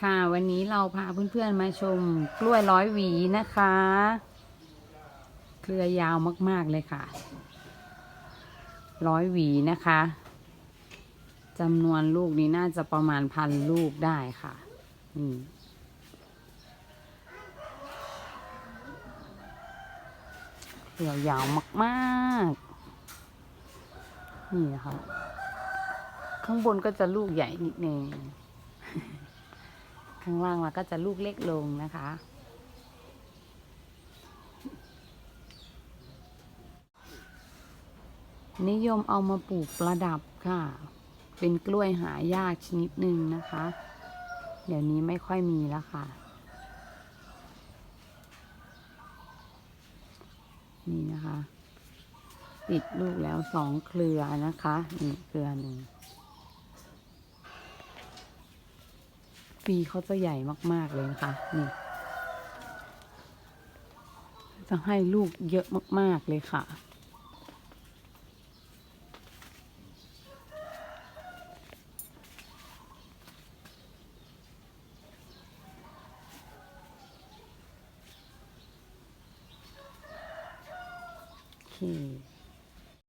ค่ะ วันนี้เราพาเพื่อนๆมาชมกล้วยร้อยหวีนะคะ เครือยาวมากๆเลยค่ะ ร้อยหวีนะคะจำนวนลูกนี้น่าจะประมาณพันลูกได้ค่ะนี่เครือยาวมากๆ นี่นะคะข้างบนก็จะลูกใหญ่นิดนึง ข้างล่างมันก็จะลูกเล็กลงนะคะ นิยมเอามาปลูกประดับค่ะ เป็นกล้วยหายากชนิดหนึ่งนะคะ เดี๋ยวนี้ไม่ค่อยมีแล้วค่ะ นี่นะคะ ติดลูกแล้วสองเครือนะคะนี่เครือหนึ่ง ปีเขาจะใหญ่มาก ๆ เลยนะคะ นี่ จะให้ลูกเยอะมาก ๆ เลยค่ะ โอเค